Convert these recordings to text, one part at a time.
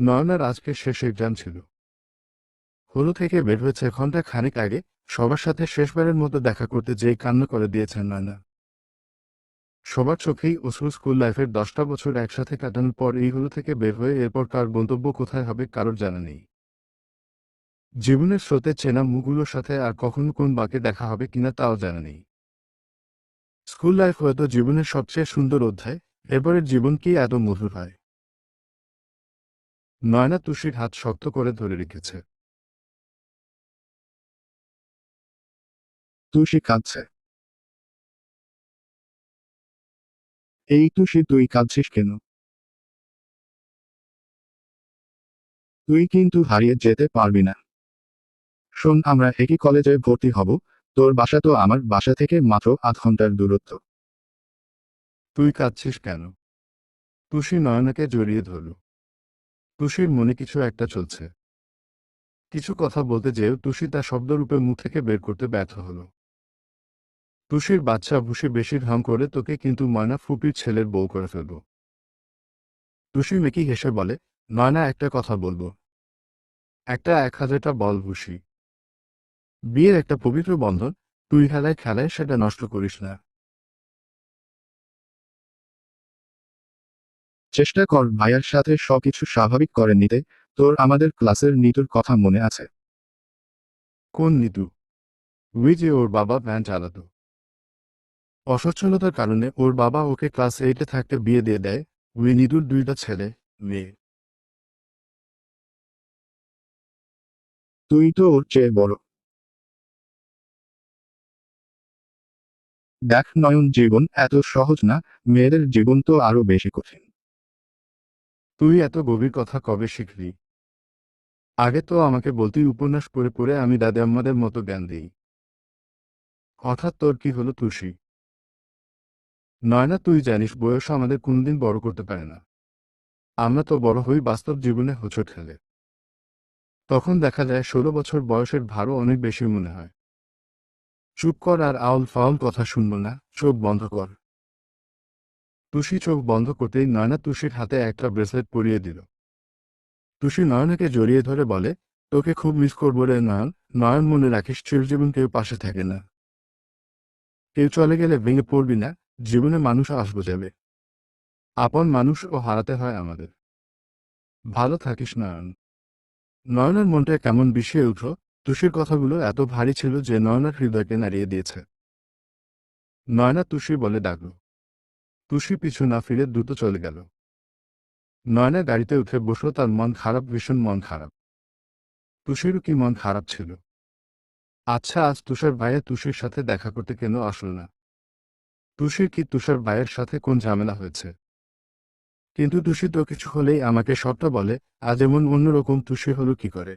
নয়নার আজকে শেষ এক্সাম ছিল। হলু থেকে বের হয়েছে ঘণ্টা খানিক আগে, সবার সাথে শেষবারের মতো দেখা করতে যেই কান্না করে দিয়েছেন নয়না। সবার চোখেই অশ্রু স্কুল লাইফের দশটা বছর একসাথে কাটানোর পর এই হলু থেকে বের হয়ে এরপর কার গন্তব্য কোথায় হবে কারোর জানা নেই। জীবনের স্রোতে চেনা মুখগুলোর সাথে আর কখনো কোন বাকে দেখা হবে কিনা তাও জানা নেই। স্কুল লাইফ হয়তো জীবনের সবচেয়ে সুন্দর অধ্যায় এরপরের জীবন কি এত মধুর হয়? নয়না তুষির হাত শক্ত করে ধরে রেখেছে। তুষি কাঁদছে। এই তুষি তুই কাঁদছিস কেন? তুই কিন্তু হারিয়ে যেতে পারবি না। শোন, আমরা একই কলেজে ভর্তি হব। তোর বাসা তো আমার বাসা থেকে মাত্র আধ ঘণ্টার দূরত্ব। তুই কাঁদছিস কেন? তুষি নয়নাকে জড়িয়ে ধরল। তুষির মনে কিছু একটা চলছে। কিছু কথা বলতে যেও তুষি তা শব্দরূপে মুখ থেকে বের করতে ব্যর্থ হলো। তুষির বাচ্চা ভুষি বেশি ঢং করে তোকে কিন্তু ময়না ফুপির ছেলের বউ করে ফেলব। তুষি মেকি হেসে বলে নয়না একটা কথা বলব। একটা এক হাজারটা বল ভুষি। বিয়ের একটা পবিত্র বন্ধন, তুই খেলায় খেলায় সেটা নষ্ট করিস না। চেষ্টা কর ভাইয়ার সাথে সবকিছু স্বাভাবিক করে নিতে তোর আমাদের ক্লাসের নিতুর কথা মনে আছে। কোন নিতু? ওই যে ওর বাবা ভ্যান চালাতো। অসচ্ছলতার কারণে ওর বাবা ওকে ক্লাস এইটে থাকতে বিয়ে দিয়ে দেয় ওই নিতুর দুইটা ছেলে মেয়ে। তুই তো ওর চেয়ে বড়। দেখ নয়ন জীবন এত সহজ না মেয়েদের জীবন তো আরও বেশি কঠিন। তুই এত গভীর কথা কবে শিখলি? আগে তো আমাকে বলতেই উপন্যাস পড়ে পড়ে আমি দাদা আম্মাদের মতো জ্ঞান দিই। হঠাৎ তোর কি হলো তুষি? নয়না, তুই জানিস বয়স আমাদের কোনদিন বড় করতে পারে না। আমরা তো বড় হই বাস্তব জীবনে হোঁচট খেলে। তখন দেখা যায় ষোলো বছর বয়সের ভারও অনেক বেশি মনে হয়। চুপ কর আর আউল ফাউল কথা শুনব না, চোখ বন্ধ কর। তুষি চোখ বন্ধ করতেই নয়না তুষির হাতে একটা ব্রেসলেট পরিয়ে দিল। তুষি নয়নাকে জড়িয়ে ধরে বলে, তোকে খুব মিস করব রে নয়ন। নয়ন মনে রাখিস চিরজীবন কেউ পাশে থাকে না। কেউ চলে গেলে ভেঙে পড়বি না। জীবনে মানুষ আসব যাবে। আপন মানুষ ও হারাতে হয় আমাদের। ভালো থাকিস নয়ন। নয়নের মনটা কেমন বিষিয়ে উঠল। তুষির কথাগুলো এত ভারী ছিল যে নয়নার হৃদয়কে নাড়িয়ে দিয়েছে। নয়না তুষি বলে ডাকল তুষি পিছু না ফিরে দ্রুত চলে গেল। নয়না গাড়িতে উঠে বসল তার মন খারাপ, ভীষণ মন খারাপ। তুষিরও কি মন খারাপ ছিল? আচ্ছা আজ তুষার ভাইয়া তুষির সাথে দেখা করতে কেন আসল না? তুষির কি তুষার ভাইয়ের সাথে কোন ঝামেলা হয়েছে? কিন্তু তুষি তো কিছু হলেই আমাকে সবটা বলে, আজ এমন অন্যরকম তুষি হলো কি করে?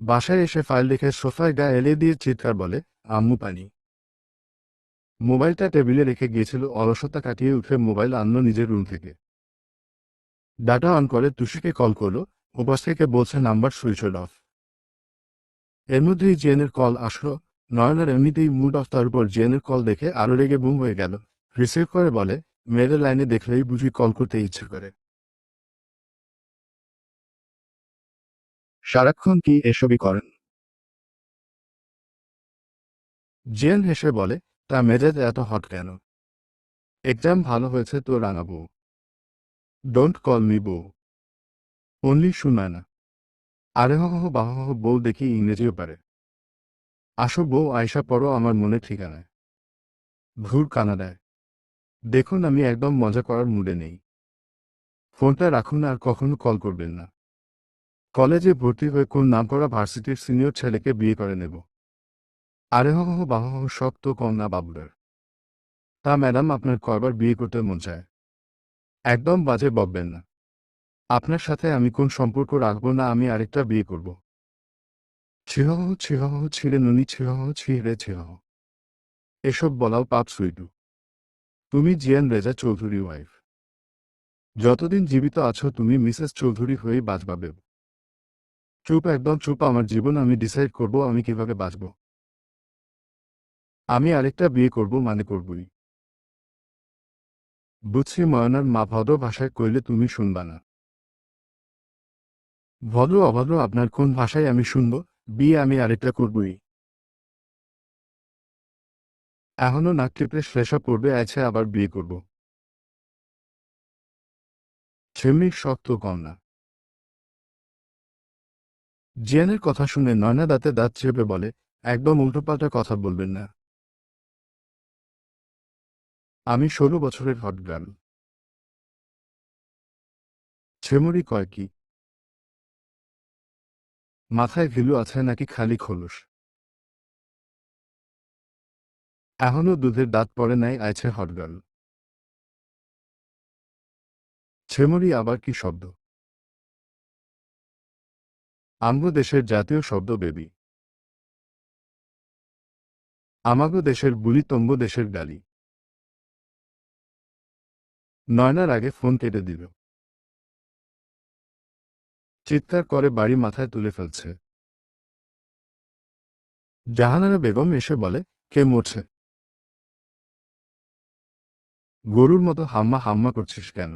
বাসায় এসে ফাইল দেখে সোফায় গা এলে দিয়ে চিৎকার বলে, আম্মু পানি। মোবাইলটা টেবিলে রেখে গিয়েছিল, অলসতা কাটিয়ে উঠে মোবাইল আনলো নিজের রুম থেকে। ডাটা অন করে তুষিকে কল করল ওপাশ থেকে বলছে, নাম্বার সুইচ অফ এর মধ্যেই জেনের কল আসলো। নয়নার এমনিতেই মুড অফ তার উপর জেনের কল দেখে আরও রেগে বুম হয়ে গেল। রিসিভ করে বলে, মেয়েদের লাইনে দেখলেই বুঝি কল করতে ইচ্ছে করে। সারাক্ষণ কি এসবই করেন? জেন হেসে বলে তা মেজাজ এত হট কেন? এক্সাম ভালো হয়েছে তো রাঙা বউ ডোন্ট কল মি বউ অনলি শুনায় না আরে হহ বাহ বউ দেখি ইংরেজিও পারে। আসো বউ আয়সা পড়ো, আমার মনে ঠিকানায় ভুর কানাডায়। দেখুন, আমি একদম মজা করার মুডে নেই। ফোনটা রাখুন আর কখনো কল করবেন না। কলেজে ভর্তি হয়ে কোন নামকরা ভার্সিটির সিনিয়র ছেলেকে বিয়ে করে নেব। আরে হহ বাহ সব তো কম না বাবুলার তা ম্যাডাম, আপনার কয়বার বিয়ে করতে মন চায়? একদম বাজে বকবেন না। আপনার সাথে আমি কোন সম্পর্ক রাখব না, আমি আরেকটা বিয়ে করব। ছিহহ ছিহহ ছিঁড়ে নুনি ছিহহ ছিঁড়ে ছিহহ এসব বলাও পাপ, সুইটু। তুমি জিয়ান রেজা চৌধুরী ওয়াইফ। যতদিন জীবিত আছো, তুমি মিসেস চৌধুরী হয়েই বাঁচবাবে চুপ, একদম চুপ, আমার জীবন আমি ডিসাইড করব, আমি কীভাবে বাঁচব। আমি আরেকটা বিয়ে করব মানে করবই। বুঝছি ময়নার মা ভদ্র ভাষায় কইলে তুমি শুনবা না। ভদ্র অভদ্র আপনার কোন ভাষায় আমি শুনব? বিয়ে আমি আরেকটা করবই। এখনও নাক টিপে ফ্রেশ আপ করবে আছে আবার বিয়ে করব। সেমনি শক্ত কম না। জিয়ানের কথা শুনে নয়না দাঁতে দাঁত চেপে বলে, একদম উল্টোপাল্টা কথা বলবেন না। আমি ষোলো বছরের হট গার্ল ছেমরি কয় কি? মাথায় ভিলু আছে নাকি খালি খোলস? এখনও দুধের দাঁত পড়ে নাই আছে হট গার্ল ছেমরি আবার কি শব্দ? আমগো দেশের জাতীয় শব্দ বেবি। আমাগো দেশের বুলি তম্ব দেশের গালি। নয়নার আগে ফোন কেটে দিল। চিৎকার করে বাড়ি মাথায় তুলে ফেলছে। জাহানারা বেগম এসে বলে, কে মরছে? গরুর মতো হাম্মা হাম্মা করছিস কেন?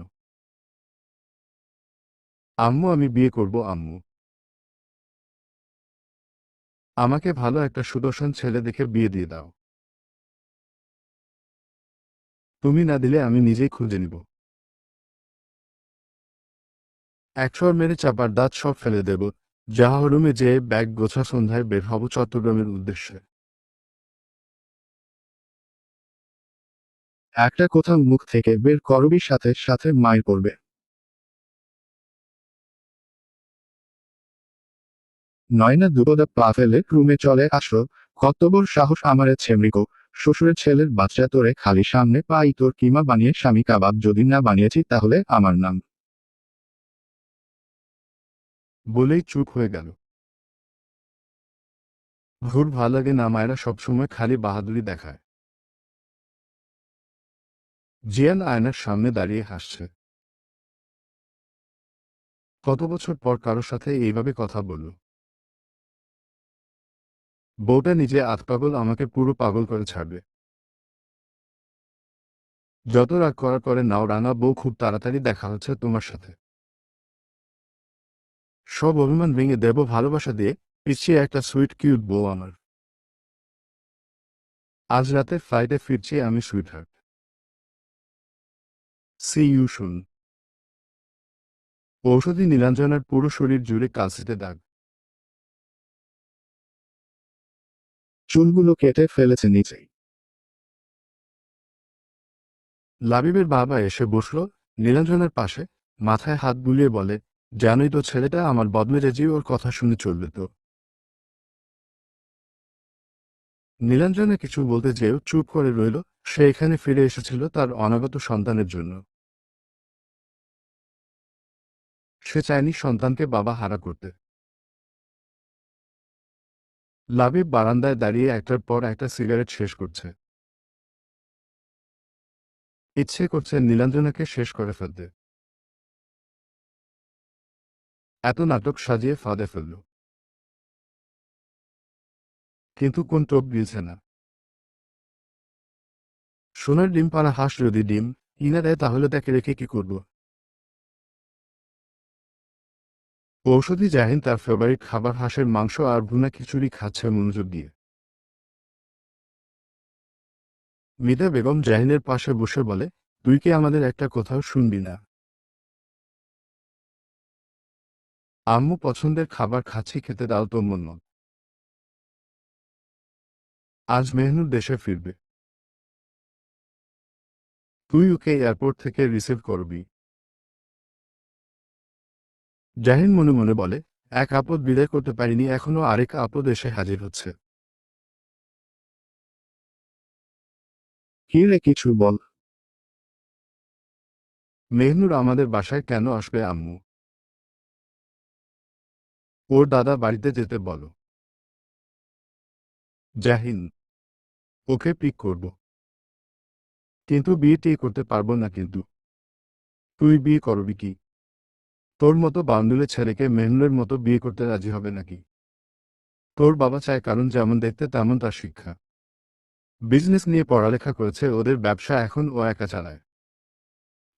আম্মু, আমি বিয়ে করব, আম্মু। আমাকে ভালো একটা সুদর্শন ছেলে দেখে বিয়ে দিয়ে দাও। তুমি না দিলে আমি নিজেই খুঁজে নিব। একশোর মেরে চাপার দাঁত সব ফেলে দেব জাহারুমে যে ব্যাগ গোছা সন্ধ্যায় বের হব চট্টগ্রামের উদ্দেশ্যে। একটা কোথাও মুখ থেকে বের করবি সাথে সাথে মায়ের পড়বে। নয়না দুপদা পা ফেলে রুমে চলে আসলো কর্তব্যর সাহস আমারে ছেমরিকো শ্বশুরের ছেলের বাচ্চা তোরে খালি সামনে পাই তোর কিমা বানিয়ে স্বামী কাবাব যদি না বানিয়েছি তাহলে আমার নাম। বলেই চুপ হয়ে গেল। ভোর ভালো লাগে না মায়েরা সবসময় খালি বাহাদুরি দেখায়। জিয়ান আয়নার সামনে দাঁড়িয়ে হাসছে। কত বছর পর কারোর সাথে এইভাবে কথা বলল? বউটা নিজে আত পাগল আমাকে পুরো পাগল করে ছাড়বে। যত রাগ করার পরে নাও রাঙা বউ খুব তাড়াতাড়ি দেখা হচ্ছে তোমার সাথে। সব অভিমান ভেঙে দেব ভালোবাসা দিয়ে পিছিয়ে একটা সুইট কিউট বউ আমার। আজ রাতে ফ্লাইটে ফিরছি আমি সুইট হার্ট সি ইউ শুন ঔষধি নীলাঞ্জনার পুরো শরীর জুড়ে কালসিতে দাগ। চুলগুলো কেটে ফেলেছে নিচেই। লাবিবের বাবা এসে বসল, নীলাঞ্জনার পাশে, মাথায় হাত বুলিয়ে বলে, জানোই তো ছেলেটা আমার বদমেজাজি, ওর কথা শুনে চলবে তো। নীলাঞ্জনা কিছু বলতে যেও চুপ করে রইল, সে এখানে ফিরে এসেছিল তার অনাগত সন্তানের জন্য। সে চায়নি সন্তানকে বাবা হারা করতে। লাবিব বারান্দায় দাঁড়িয়ে একটার পর একটা সিগারেট শেষ করছে। ইচ্ছে করছে নীলাঞ্জনাকে শেষ করে ফেলতে। এত নাটক সাজিয়ে ফাঁদে ফেলল। কিন্তু কোন টোপ গিলছে না। সোনার ডিম পাড়া হাঁস যদি ডিম কিনা দেয় তাহলে তাকে রেখে কি করব? ঔষধি জাহিন তার ফেভারিট খাবার হাঁসের মাংস আর ভুনা খিচুড়ি খাচ্ছে মনোযোগ দিয়ে। মিতা বেগম জাহিনের পাশে বসে বলে, তুই কি আমাদের একটা কোথাও শুনবি না? আম্মু পছন্দের খাবার খাচ্ছি, খেতে দাও তো মন আজ মেহনুর দেশে ফিরবে। তুই ওকে এয়ারপোর্ট থেকে রিসিভ করবি। জাহিন মনে মনে বলে, এক আপদ বিদায় করতে পারিনি, এখনও আরেক আপদ এসে হাজির হচ্ছে। কি রে কিছু বল? মেহনুর আমাদের বাসায় কেন আসবে, আম্মু? ওর দাদা বাড়িতে যেতে বলো। জাহিন, ওকে পিক করব। কিন্তু বিয়ে বিয়েটি করতে পারব না কিন্তু। তুই বিয়ে করবি কি? তোর মতো বান্ডুলের ছেলেকে মেহনুলের মতো বিয়ে করতে রাজি হবে নাকি? তোর বাবা চায় কারণ যেমন দেখতে তেমন তার শিক্ষা। বিজনেস নিয়ে পড়ালেখা করেছে, ওদের ব্যবসা এখন ও একা চালায়।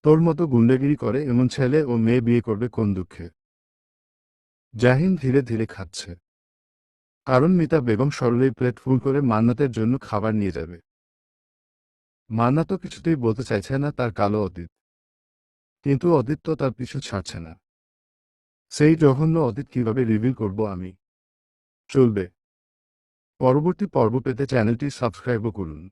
তোর মতো গুন্ডাগিরি করে এমন ছেলে ও মেয়ে বিয়ে করবে কোন দুঃখে? জাহিন ধীরে ধীরে খাচ্ছে। কারণ মিতা বেগম সরলেই প্লেট ফুল করে মান্নাতের জন্য খাবার নিয়ে যাবে। মান্না তো কিছুতেই বলতে চাইছে না তার কালো অতীত। কিন্তু অতীত তো তার পিছু ছাড়ছে না। সেই জঘন্য অতীত কীভাবে রিভিল করব আমি? চলবে। পরবর্তী পর্ব পেতে চ্যানেলটি সাবস্ক্রাইবও করুন।